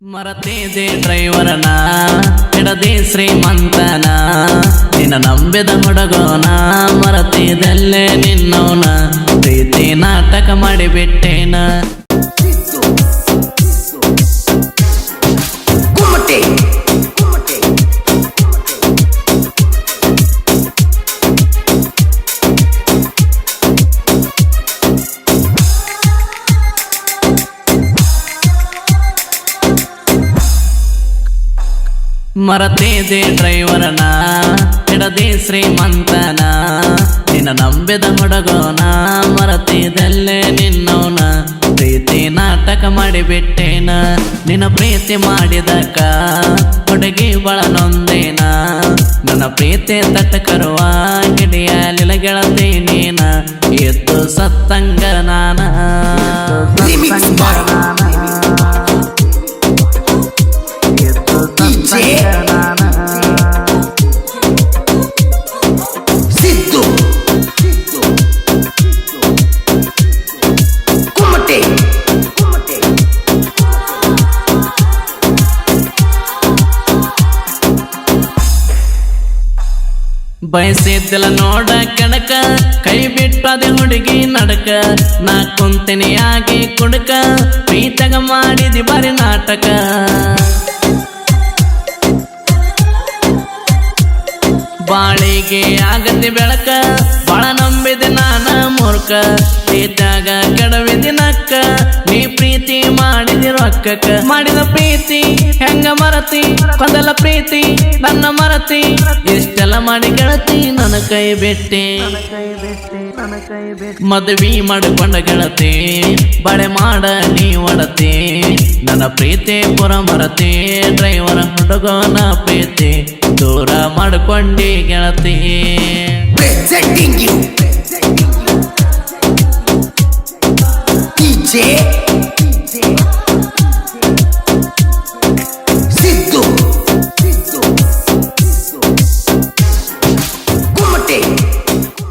ಮರತೇದೆ ಡ್ರೈವರನ ಎಡದೆ ಶ್ರೀಮಂತನ ನಿನ್ನ ನಂಬಿದ ಹುಡುಗೋನ ಮರತಿದಲ್ಲೇ ನಿನ್ನೋನ ಪ್ರೀತಿ ನಾಟಕ ಮಾಡಿಬಿಟ್ಟೇನ ಕುಮಟೆ ಮರತೇದೆ ಡ್ರೈವರನ, ಎಡದೆ ಶ್ರೀಮಂತನ. ನಿನ್ನ ನಂಬಿದ ಹುಡುಗೋನ ಮರತಿದಲ್ಲೇ ನಿನ್ನೋನ ಪ್ರೀತಿ ನಾಟಕ ಮಾಡಿಬಿಟ್ಟೇನ, ನಿನ್ನ ಪ್ರೀತಿ ಮಾಡಿದಕ್ಕ. ಹುಡುಗಿ ಬಳ ನೊಂದೇನ ನನ್ನ ಪ್ರೀತಿ ತಟ್ಟಕರುವ ಗಿಡಿಯಲಿಲ ಗೆಳತಿ ನೀನ ಎದ್ದು ಸತ್ತಂಗ ನಾನ. ಬಯಸಿದ್ದಿಲ್ಲ ನೋಡ ಕಣಕ. ಕೈ ಬಿಟ್ಟದೆ ಹುಡುಗಿ ನಡಕ. ನಾ ಕುಂತಿನಿ ಆಗಿ ಕುಡಕ ಪ್ರೀತಗ ಮಾಡಿದಿ ಬರಿ ನಾಟಕ. ಬಾಳಿಗೆ ಆಗದಿ ಬೆಳಕ. ಬಾಳ ನಂಬಿದೆ ನಾನ ಮೂರ್ಖ. ಪ್ರೀತಾಗ ಕೆಡವಿದಿ ನಕ್ಕ. ನೀ ಪ್ರೀತಿ ಮಾಡಿದಿ ರೊಕ್ಕಕ್ಕ. ಮಾಡಿದ ಪ್ರೀತಿ ಹೆಂಗ ಮರತಿ? ಕೊಂದಲ ಪ್ರೀತಿ, ನನ್ನ ಮರತಿ. ಎಷ್ಟೆಲ್ಲ ಮಾಡಿ ಗೆಳತಿ, ನನ್ನ ಕೈ ಬಿಟ್ಟಿ. ಮದುವೆ ಮಾಡಿಕೊಂಡ ಗೆಳತಿ, ಬಳೆ ಮಾಡ ನೀ ಒಡತಿ. ನನ್ನ ಪ್ರೀತಿ ಪುರ ಮರತಿ, ಡ್ರೈವರ್ ಹುಡುಗನ ಪ್ರೀತಿ. ದೂರ ಮಾಡಿಕೊಂಡಿ ಗೆಳತಿ. DJ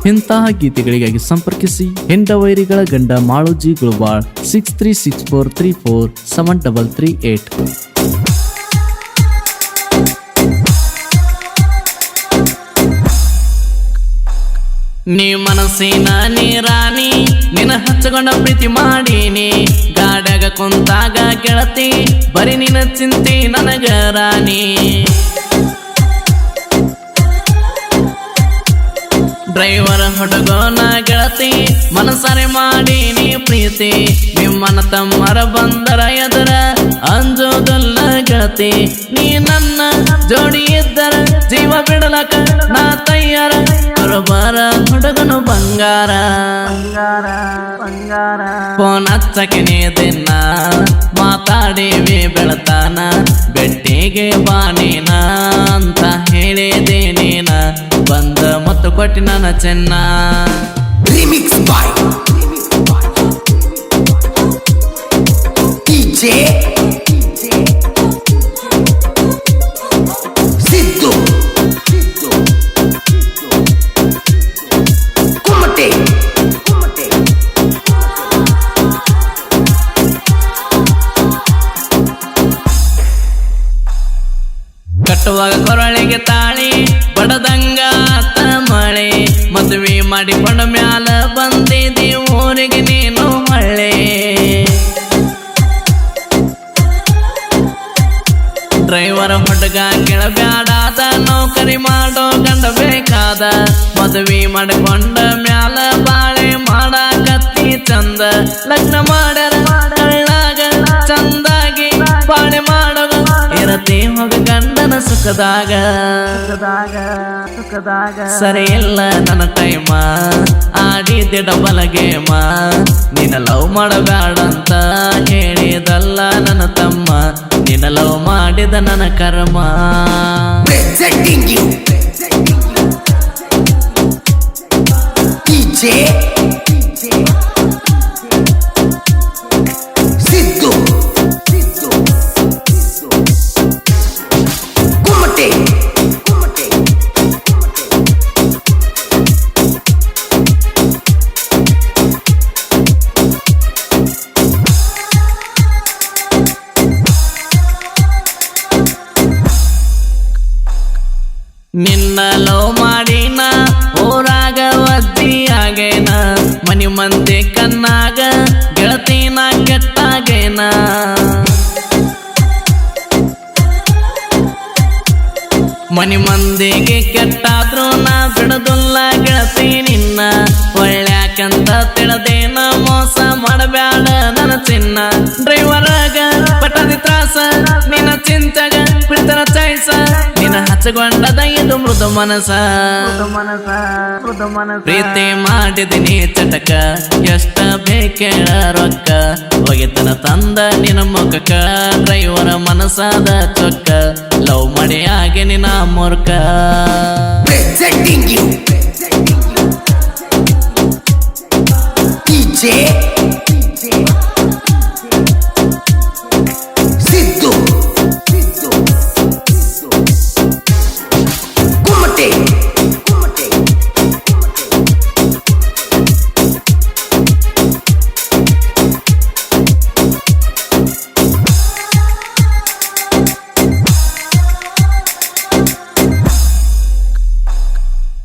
ಇಂತಹ ಗೀತೆಗಳಿಗಾಗಿ ಸಂಪರ್ಕಿಸಿ. ಹೆಂಡ ವೈರಿಗಳ ಗಂಡ ಮಾಳುಜಿ ಗುಳಬಾಳ್ six three six four three four seven double three eight ನೀ ಮನಸ್ಸಿನ ನೀ ರಾಣಿ ನಿನ್ನ ಹಚ್ಚಗೊಂಡ ಪ್ರೀತಿ ಮಾಡೀನಿ. ಗಾಡಾಗ ಕುಂತಾಗ ಗೆಳತಿ, ಬರೀ ನಿನ್ನ ಚಿಂತೆ ನನಗ ರಾಣಿ. ಡ್ರೈವರ್ ಹುಡುಗೋನ ಗೆಳತಿ ಮಾಡಿ ನೀ ಪ್ರೀತಿ. ನಿಮ್ಮನ ತಮ್ಮರ ಬಂದರ ಎದುರ ಅಂಜೋದಲ್ಲ ಗೆಳತಿ. ನೀ ನನ್ನ ಜೋಡಿ ಇದ್ದರ ಜೀವ ಬಿಡಲಕ ನಾ ತಯ್ಯಾರ ಬರಬಾರ ಹುಡುಗನು ಬಂಗಾರ. ಫೋನ್ ಹಚ್ಚಕೆ ನೀ ದಿನ ಮಾತಾಡಿವಿ ಬೆಳತಾನ. ಬೆಟ್ಟಿಗೆ ಬಾನೀನ ಅಂತ ಹೇಳಿದೆ ನೀನ. ಬಂದ ಮತ್ತು ಕೊಟ್ಟಿ ನನ್ನ ಚೆನ್ನ. ರಿಮಿಕ್ಸ್ ಬಾಯ್ ಕಟ್ಟುವಾಗ ಕೊರಳಿಗೆ ತಾಳಿ ಬಡದಂಗ. ಮಾಡಿಕೊಂಡ ಮ್ಯಾಲ ಬಂದಿದಿ ಊರಿಗೆ ನೀನು ಮಳೆ ಡ್ರೈವರ್ ಹುಡುಗ ಕೆಳಬ್ಯಾಡಾದ ನೌಕರಿ ಮಾಡೋ ಗಂಡ ಬೇಕಾದ. ಮದುವೆ ಮಾಡಿಕೊಂಡ ಮ್ಯಾಲ ಬಾಳೆ ಮಾಡಾಕತ್ತಿ ಚಂದ. ಲಗ್ನ ಮಾಡ್ಯಾರ ಚಂದಾಗಿ ಬಾಳೆ ಮಾಡೋ ಇರತಿ ಹೋಗ ಗಂಡನ ಸುಖದಾಗ. ಸರಿ ಇಲ್ಲ ನನ್ನ ಟೈಮ ಆಡಿದ್ದೆ ಡಬಲ ಗೇಮ ನಿನ್ನ ಲವ್ ಮಾಡಬೇಡಂತ ಹೇಳಿದಲ್ಲ ನನ್ನ ತಮ್ಮ. ನಿನ್ನ ಲವ್ ಮಾಡಿದ ನನ್ನ ಕರ್ಮ. DJ ಕುಮಟೆ ನಿನ್ನಲೋ ಮಾಡಿನ ಊರಾಗ ಒದ್ದಿಯಾಗೇನ ಮನಿ ಮಂದಿ ಕನ್ನಾಗ ಗೆಳತಿನ ಕೆಟ್ಟಾಗೇನ? ಮನಿ ಮಂದಿಗೆ ಕೆಟ್ಟಾದ್ರೂ ನಾ ಬಿಡದುಲ್ಲ ಗೆಳತಿ ನಿನ್ನ. ಒಳ್ಳ್ಯಾಕಂತ ತಿಳದೇನ ಮೋಸ ಮಾಡಬ್ಯಾಡ ನನ್ನ ಚಿನ್ನ. ಡ್ರೈವರಾಗ ಪಟ್ಟದಿ ತ್ರಾಸ, ನಿನ್ನ ಚಿಂತೆಗ ಬಿಡ್ತಾರ ಚಾಯ್ಸ. ನಿನ್ನ ಹಚ್ಚಗೊಂಡದ ಇದು ಮೃದು ಮನಸ ಪ್ರೀತಿ ಮಾಡಿದಿನಿ ಚಟಕ, ಎಷ್ಟ ಬೇಕೇಳ ರೊಕ್ಕ. ಹೋಗಿತನ ತಂದ ನಿನ್ನ ಮುಖಕ್ಕ, ಡ್ರೈವರ ಮನಸಾದ ಚೊಕ್ಕ. ಲವ್ ಮಾಡಿ ಹಾಗೆ ನಿನ್ನ ಮೂರ್ಕ ಸೆಟ್ಟಿಂಗ್ ಯು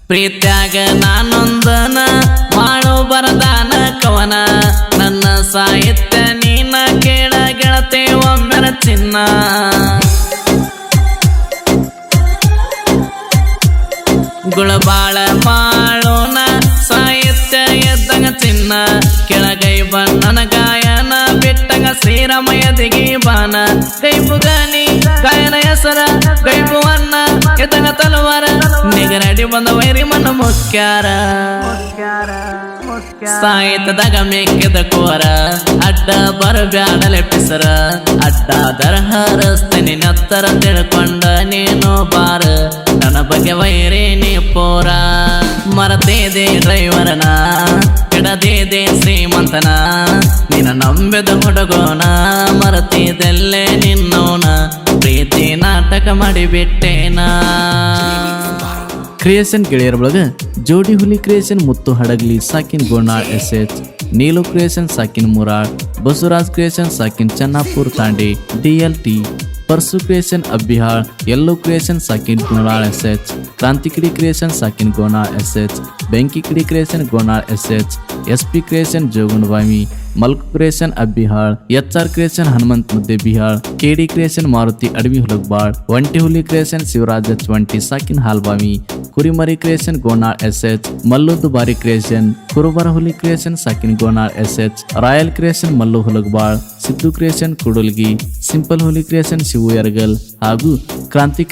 ಪ್ರೀತ್ಯಾಗ ನಾನೊಂದನ, ಮಾಡು ಬರದಾನ ಕವನ. ನನ್ನ ಸಾಹಿತ್ಯ ನೀನ ಕೇಳ ಗೆಳತೆ ಒಮ್ಮೆರ ಚಿನ್ನ. ಗುಳಬಾಳ ಮಾಡೋಣ, ಸಾಹಿತ್ಯ ಎದ್ದಂಗ ಚಿನ್ನ. ಕೆಳಗೈ ಬಣ್ಣನ ಗಾಯನ, ಬಿಟ್ಟಂಗ ಶ್ರೀರಾಮಯ್ಯ ದಿಗಿ ಬಾನ ಗೈಬುಗಾನಿ ಗಾಯನ ಹೆಸರ, ಗೈಬುವನ್ನ, ಎದ್ದಂಗ ತಲವಾರ. ನಿಗರಡಿ ಬಂದ ವೈರಿ ಮನ ಮುಖ್ಯಾರ. ಸಾಹಿತ್ಯದಾಗ ಮೇಕೆದ ಕೋರ ಅಡ್ಡ ಬರಬ್ಯಾಡಲೆ ಪಿಸರ. ಅಡ್ಡ ದರ ದರಹರಸ್ತನಿ ನತ್ತರ ತಿಳ್ಕೊಂಡ ನೀನು ಬಾರ. ನನ್ನ ಬಗ್ಗೆ ವೈರಿ ನೀ ಪೋರ. ಮರತೇದೆ ಡ್ರೈವರನ. ಕೆಡದೇದೆ ಶ್ರೀಮಂತನ. ನಿನ್ನ ನಂಬಿದ ಹುಡುಗೋನ. ಮರತಿದೆಲ್ಲೇ ನಿನ್ನೋನ. ಪ್ರೀತಿ ನಾಟಕ ಮಾಡಿಬಿಟ್ಟೇನಾ. ಕ್ರಿಯೇಷನ್ ಗೆಳೆಯರ ಒಳಗ ಜೋಡಿ ಹುಲಿ ಕ್ರಿಯೇಷನ್ ಮುತ್ತು ಹಡಗ್ಲಿ, ಸಾಕಿನ್ Gonal S H Neelu creation ಸಾಕಿನ್ ಮುರಾಳ್. ಬಸವರಾಜ್ ಕ್ರಿಯೇಷನ್ ಸಾಕಿನ್ ಚನ್ನಾಪುರ್ Tandi. DL T purse creation ಅಬ್ಬಿಹಾಳ್. ಎಲ್ಲೋ ಕ್ರಿಯೇಷನ್ ಸಾಕಿನ್ ಗೋನಾಳ್ ಎಸ್ ಎಚ್ ಕ್ರಾಂತಿಕಿಡಿ ಕ್ರಿಯೇಷನ್ ಸಾಕಿನ್ ಗೋನಾಳ್ ಎಸ್ ಎಚ್ ಬೆಂಕಿ ಕಿಡಿ creation Gonal S H S P creation ಜೋಗುಂಡವಾಮಿ ಮಲ್ಕ್ creation ಅಬ್ಬಿಹಾಳ್ H R creation Hanumanth ಮುದ್ದೆ ಬಿಹಾಳ್ ಕೆಡಿ ಕ್ರಿಯೇಷನ್ ಮಾರುತಿ ಅಡವಿ ಹುಲಗ್ಬಾಳ್ ಒಂಟಿ ಹುಲಿ ಕ್ರಿಯೇಷನ್ ಶಿವರಾಜ್ ಎಚ್ ಒಂಟಿ ಸಾಕಿನ್ ಹಾಲ್ಬಾಮಿ ಕುರಿಮರಿ creation Gonal S H, Mallu ದುಬಾರಿ ಕ್ರಿಯೇಷನ್ ಕುರುಬರ ಹುಲಿ ಕ್ರಿಯೇಷನ್ ಸಾಕಿನ್ Gonal S H royal creation Mallu ಹುಲಗ್ಬಾಳ್ Siddu creation ಕುಡುಲ್ಗಿ simple ಹುಲಿ ಕ್ರಿಯೇಷನ್ ಶಿವು ಯರಗಲ್ ಹಾಗೂ ಕ್ರಾಂತಿ